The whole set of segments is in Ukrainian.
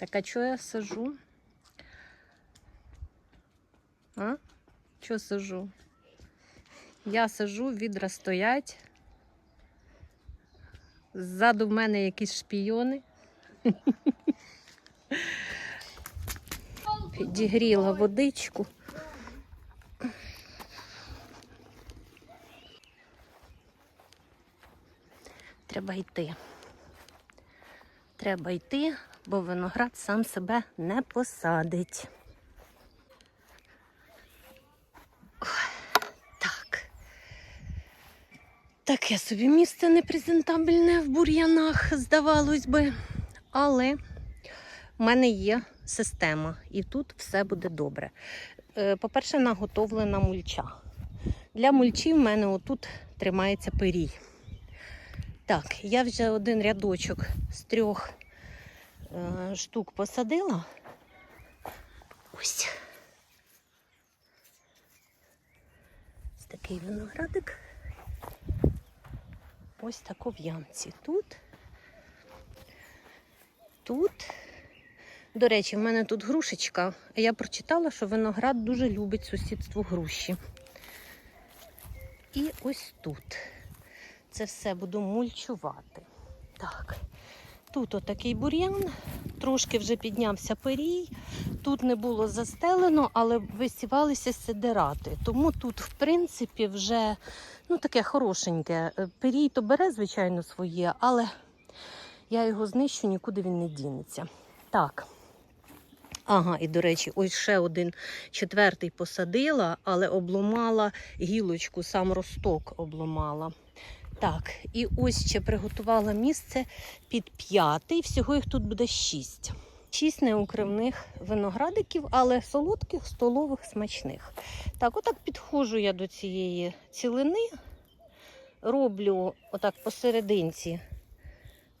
Так а чого я сижу? А? Чого сижу? Я сижу, відра стоять. Ззаду в мене якісь шпійони. Підігріла водичку. Треба йти. Треба йти, бо виноград сам себе не посадить. Так. Таке собі місце непрезентабельне в бур'янах, здавалось би. Але в мене є система, і тут все буде добре. Е, По-перше, наготовлена мульча. Для мульчі в мене отут тримається пирій. Так, я вже один рядочок з трьох штук посадила. Ось. Ось такий виноградик. Ось тако в ямці. Тут. Тут. До речі, в мене тут грушечка. Я прочитала, що виноград дуже любить сусідство груші. І ось тут. Це все буду мульчувати. Так. Тут отакий бур'ян, трошки вже піднявся перій. Тут не було застелено, але висівалися сидирати. Тому тут, в принципі, вже ну, таке хорошеньке. Е, Перій то бере, звичайно, своє, але я його знищу, нікуди він не дінеться. Так. Ага, і до речі, ось ще один четвертий посадила, але обломала гілочку, сам росток обломала. Так, і ось ще приготувала місце під п'ятий. Всього їх тут буде шість. Шість неукривних виноградиків, але солодких, столових, смачних. Так, отак підходжу я до цієї цілини, роблю отак посерединці,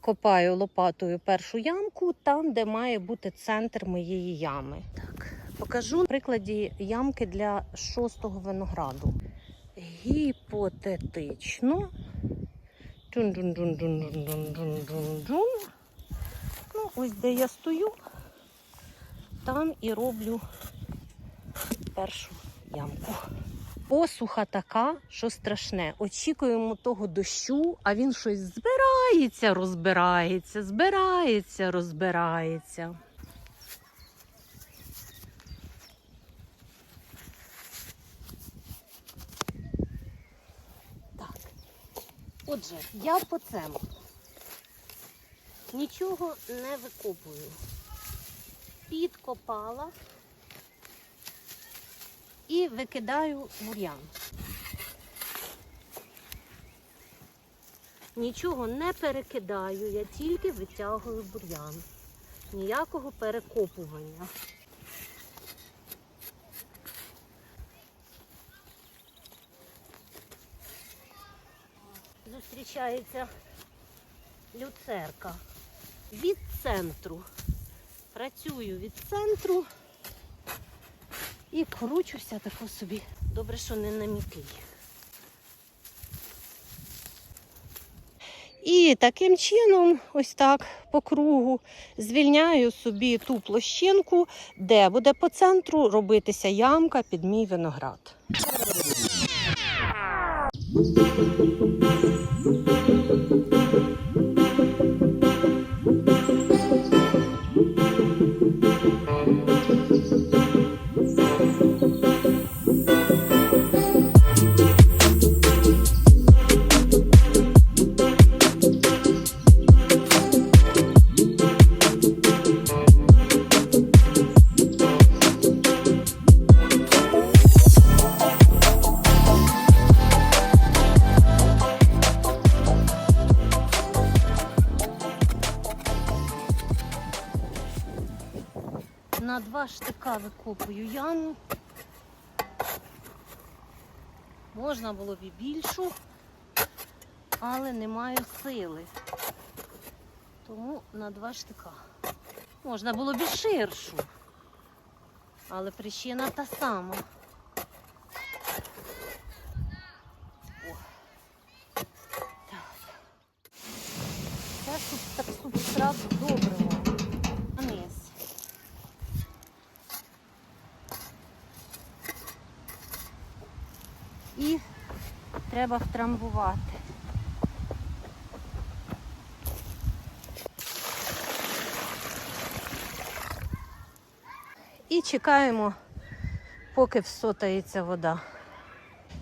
копаю лопатою першу ямку, там, де має бути центр моєї ями. Так, покажу на прикладі ямки для шостого винограду. Гіпотетично. Джун-джун-джун-джун-джун-джун-джун. Ну, ось де я стою, там і роблю першу ямку. Посуха така, що страшне. Очікуємо того дощу, а він щось збирається, розбирається, збирається, розбирається. Отже, я по цьому нічого не викопую. Підкопала і викидаю бур'ян. Нічого не перекидаю, я тільки витягую бур'ян. Ніякого перекопування. Зустрічається люцерка від центру. Працюю від центру і кручуся тако собі. Добре, що не на мікий. І таким чином, ось так по кругу, звільняю собі ту площинку, де буде по центру робитися ямка під мій виноград. Два штика викопую яму. Можна було б і більшу, але не маю сили. Тому на два штика. Можна було б і ширшу, але причина та сама. О. Так. Це суб- субстрат доброго. Треба втрамбувати. І чекаємо, поки всотається вода.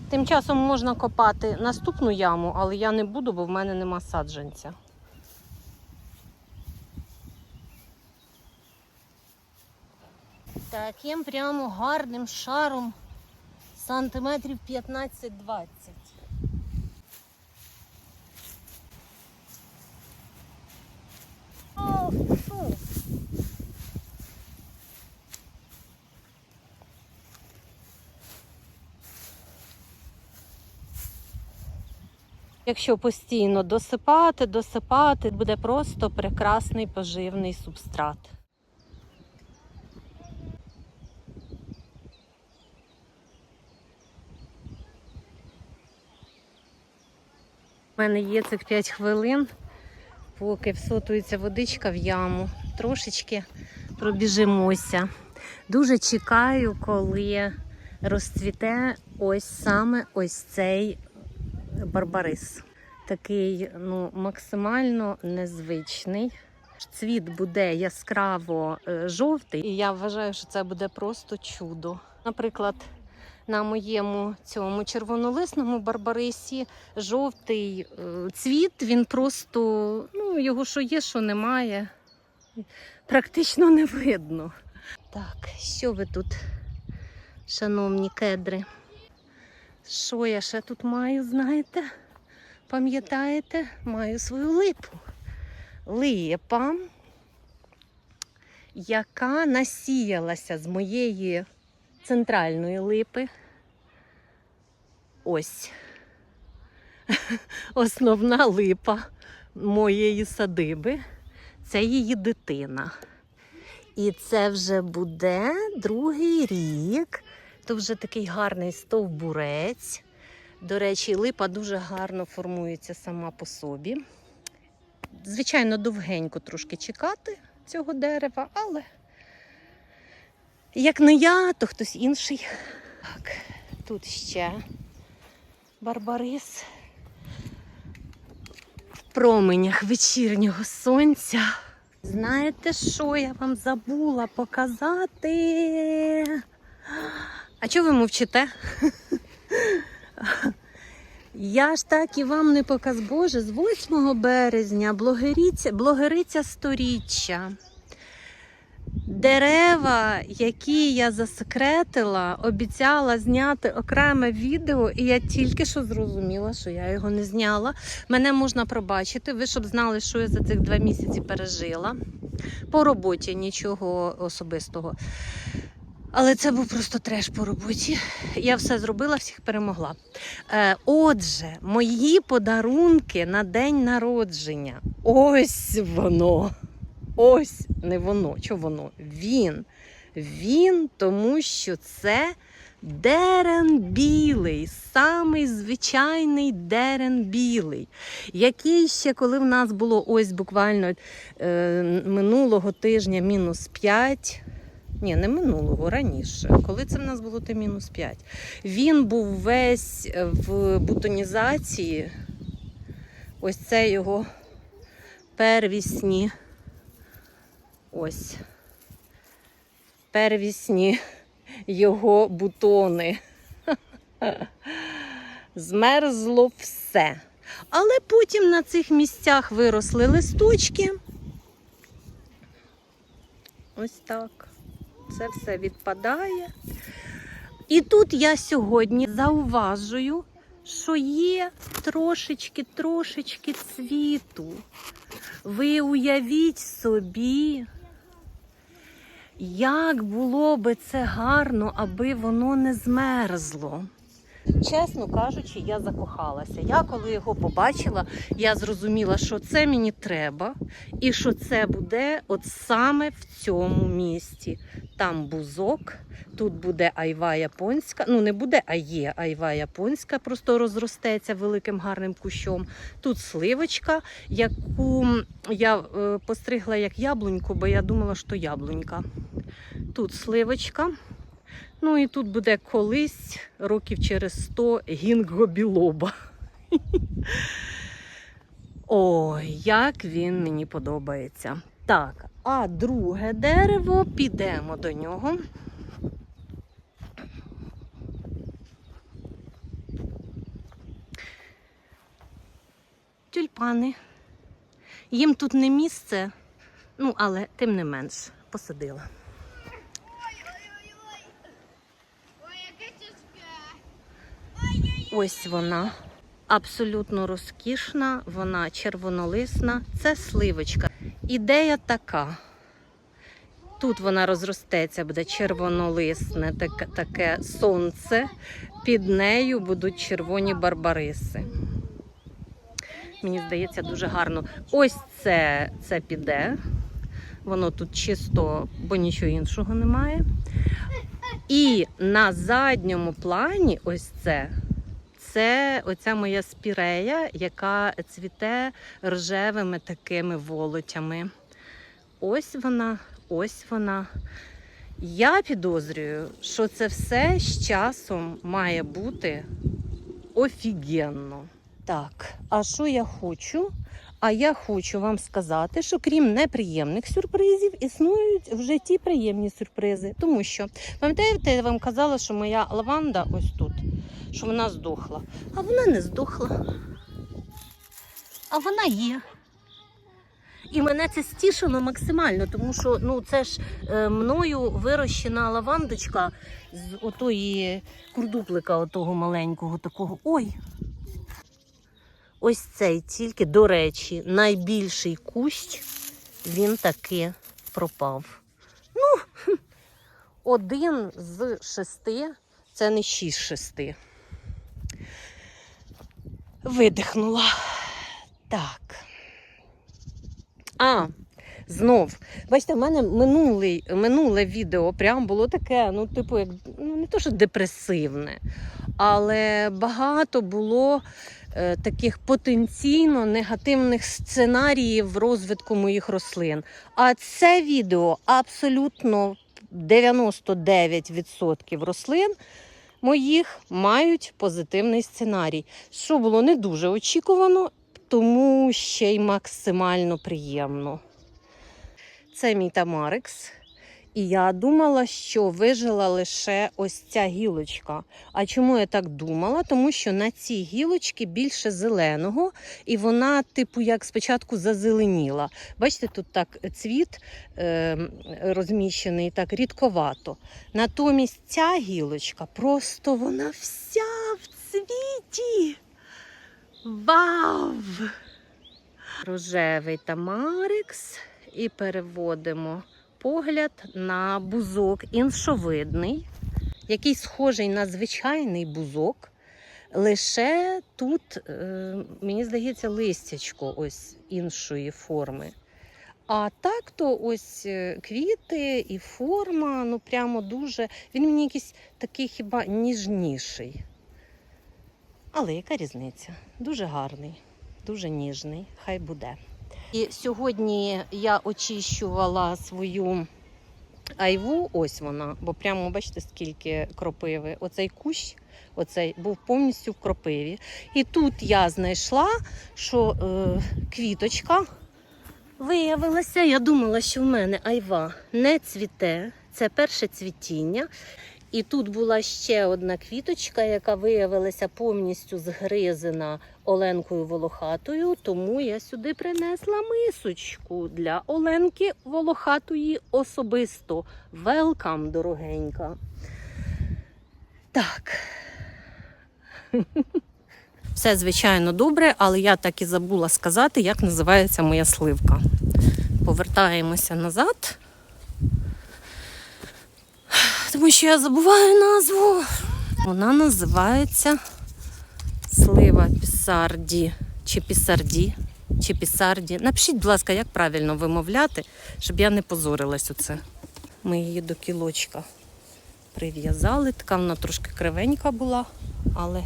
Тим часом можна копати наступну яму, але я не буду, бо в мене нема саджанця. Таким прямо гарним шаром сантиметрів 15-20. О, фу. Якщо постійно досипати, досипати, буде просто прекрасний поживний субстрат. У мене є цих 5 хвилин, поки всотується водичка в яму. Трошечки пробіжимося. Дуже чекаю, коли розцвіте ось саме ось цей барбарис. Такий ну, максимально незвичний. Цвіт буде яскраво е, жовтий, і я вважаю, що це буде просто чудо. Наприклад, на моєму цьому червонолисному барбарисі жовтий е, цвіт, він просто, ну, його що є, що немає. Практично не видно. Так, що ви тут, шановні кедри? Що я ще тут маю, знаєте? Пам'ятаєте, маю свою липу. Липа, яка насіялася з моєї центральної липи. Ось основна липа моєї садиби. Це її дитина. І це вже буде другий рік. То вже такий гарний стовбурець. До речі, липа дуже гарно формується сама по собі. Звичайно, довгенько трошки чекати цього дерева, але як не я, то хтось інший. Так, тут ще барбарис в променях вечірнього сонця. Знаєте, що я вам забула показати? А чого ви мовчите? Я ж так і вам не показ Боже, з 8 березня блогериця, блогериця сторіччя. Дерева, які я засекретила, обіцяла зняти окреме відео, і я тільки що зрозуміла, що я його не зняла. Мене можна пробачити. Ви щоб знали, що я за цих два місяці пережила. По роботі нічого особистого. Але це був просто треш по роботі. Я все зробила, всіх перемогла. Е, отже, мої подарунки на день народження. Ось воно. Ось не воно. Що воно? Він. Він, тому що це дерен білий, самий звичайний дерен білий, який ще, коли в нас було ось буквально е, минулого тижня мінус 5. Ні, не минулого, раніше. Коли це в нас було те мінус 5. Він був весь в бутонізації. Ось це його первісні. Ось. Первісні його бутони. Змерзло все. Але потім на цих місцях виросли листочки. Ось так. Це все відпадає. І тут я сьогодні зауважую, що є трошечки-трошечки цвіту. Ви уявіть собі, як було би це гарно, аби воно не змерзло. Чесно кажучи, я закохалася. Я коли його побачила, я зрозуміла, що це мені треба, і що це буде от саме в цьому місті. Там бузок, тут буде айва японська. Ну, не буде, а є айва японська, просто розростеться великим гарним кущом. Тут сливочка, яку я е, постригла як яблуньку, бо я думала, що яблунька. Тут сливочка. Ну і тут буде колись, років через 100, гінго білоба. Ой, як він мені подобається. Так, а друге дерево, підемо до нього. Тюльпани. Їм тут не місце, ну, але тим не менш посадила. Ось вона. Абсолютно розкішна, вона червонолисна. Це сливочка. Ідея така. Тут вона розростеться, буде червонолисне, таке, таке сонце. Під нею будуть червоні барбариси. Мені здається, дуже гарно. Ось це, це піде. Воно тут чисто, бо нічого іншого немає. І на задньому плані, ось це, це оця моя спірея, яка цвіте рожевими такими волотями. Ось вона, ось вона. Я підозрюю, що це все з часом має бути офігенно. Так, а що я хочу? А я хочу вам сказати, що крім неприємних сюрпризів, існують в житті приємні сюрпризи. Тому що, пам'ятаєте, я вам казала, що моя лаванда ось тут, що вона здохла. А вона не здохла. А вона є. І мене це стішило максимально, тому що ну, це ж е, мною вирощена лавандочка з отої курдуплика, отого маленького такого. Ой, Ось цей тільки, до речі, найбільший кущ, він таки пропав. Ну, один з шести, це не шість шести. Видихнула. Так. А, знов. Бачите, в мене минулий, минуле відео прям було таке, ну, типу, як ну, не то, що депресивне, але багато було е, таких потенційно негативних сценаріїв розвитку моїх рослин. А це відео абсолютно 99% рослин моїх мають позитивний сценарій, що було не дуже очікувано, тому ще й максимально приємно. Це мій Тамарикс. І я думала, що вижила лише ось ця гілочка. А чому я так думала? Тому що на цій гілочці більше зеленого, і вона, типу, як спочатку зазеленіла. Бачите, тут так цвіт е, розміщений так рідковато. Натомість ця гілочка просто вона вся в цвіті. Вау! Рожевий тамарикс і переводимо погляд на бузок іншовидний, який схожий на звичайний бузок. Лише тут, е, мені здається, листячко ось іншої форми. А так то ось е, квіти і форма, ну прямо дуже. Він мені якийсь такий хіба ніжніший. Але яка різниця? Дуже гарний, дуже ніжний, хай буде. І сьогодні я очищувала свою айву, ось вона, бо прямо бачите, скільки кропиви. Оцей кущ оцей був повністю в кропиві. І тут я знайшла, що е, квіточка виявилася. Я думала, що в мене айва не цвіте. Це перше цвітіння. І тут була ще одна квіточка, яка виявилася повністю згризена Оленкою Волохатою, тому я сюди принесла мисочку для Оленки Волохатої особисто. Велкам, дорогенька. Так. Все, звичайно, добре, але я так і забула сказати, як називається моя сливка. Повертаємося назад. Тому що я забуваю назву. Вона називається слива пісарді чи пісарді, чи пісарді. Напишіть, будь ласка, як правильно вимовляти, щоб я не позорилась оце. Ми її до кілочка прив'язали. Така вона трошки кривенька була, але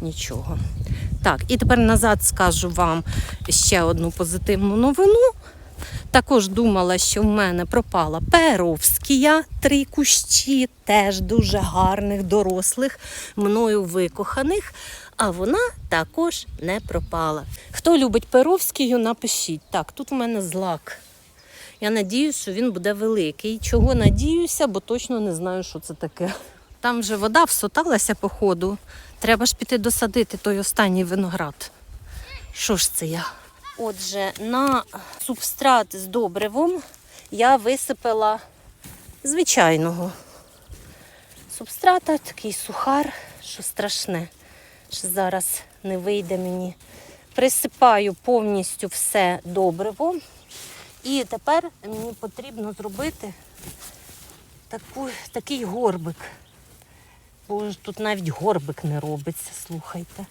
нічого. Так, і тепер назад скажу вам ще одну позитивну новину. Також думала, що в мене пропала перовськія, три кущі, теж дуже гарних, дорослих, мною викоханих. А вона також не пропала. Хто любить перовськію, напишіть. Так, тут в мене злак. Я надіюся, що він буде великий. Чого надіюся, бо точно не знаю, що це таке. Там вже вода всоталася по ходу. Треба ж піти досадити той останній виноград. Що ж це я? Отже, на субстрат з добривом я висипала звичайного субстрата, такий сухар, що страшне, що зараз не вийде мені. Присипаю повністю все добриво. І тепер мені потрібно зробити таку, такий горбик. Бо тут навіть горбик не робиться, слухайте.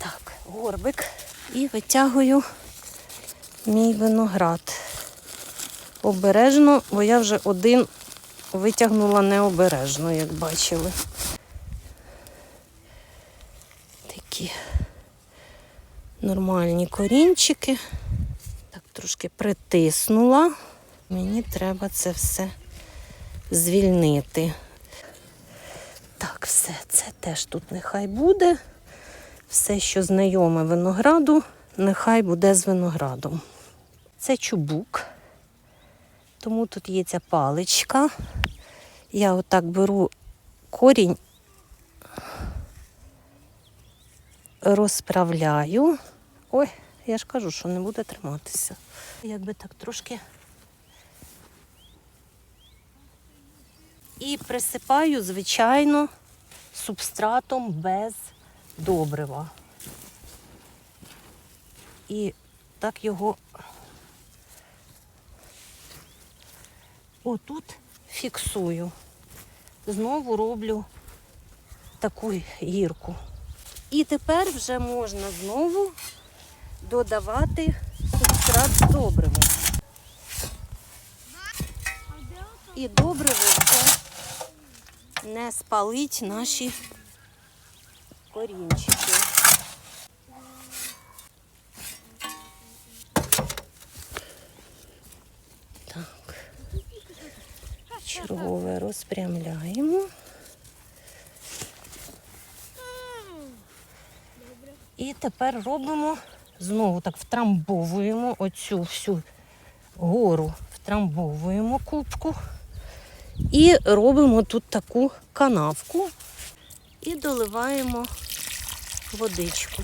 Так, горбик. І витягую мій виноград. Обережно, бо я вже один витягнула необережно, як бачили. Такі нормальні корінчики. Так, трошки притиснула. Мені треба це все звільнити. Так, все, це теж тут нехай буде. Все, що знайоме винограду, нехай буде з виноградом. Це чубук, тому тут є ця паличка. Я отак беру корінь, розправляю. Ой, я ж кажу, що не буде триматися. Якби так трошки. І присипаю, звичайно, субстратом без добрива. І так його отут фіксую. Знову роблю таку гірку. І тепер вже можна знову додавати субстрат з добривом. І добриво вже не спалить наші корінчики. Так. Чергове розпрямляємо. І тепер робимо, знову так втрамбовуємо оцю всю гору, втрамбовуємо кубку і робимо тут таку канавку і доливаємо водичку.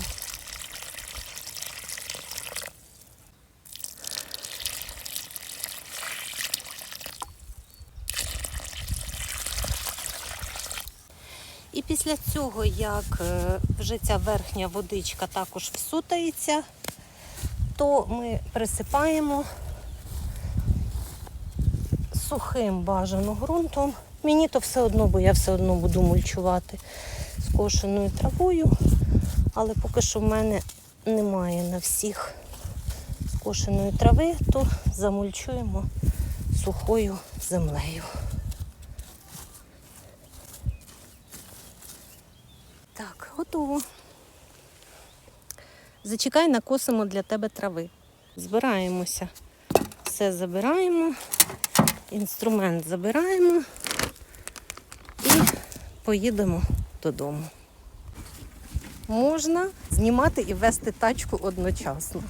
І після цього, як е, вже ця верхня водичка також всутається, то ми присипаємо сухим бажано ґрунтом. Мені то все одно, бо я все одно буду мульчувати скошеною травою, але поки що в мене немає на всіх скошеної трави, то замульчуємо сухою землею. Так, готово. Зачекай, накосимо для тебе трави. Збираємося. Все забираємо, інструмент забираємо поїдемо додому. Можна знімати і вести тачку одночасно.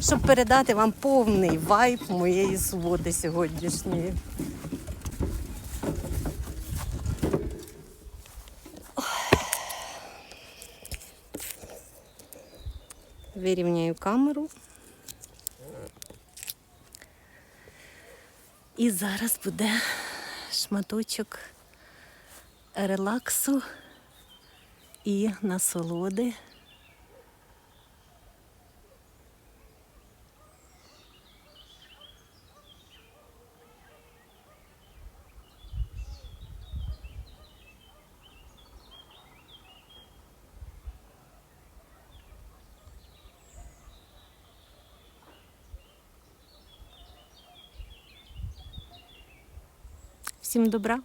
Щоб передати вам повний вайб моєї суботи сьогоднішньої. Вирівняю камеру. І зараз буде шматочок релаксу і насолоди. im dobra?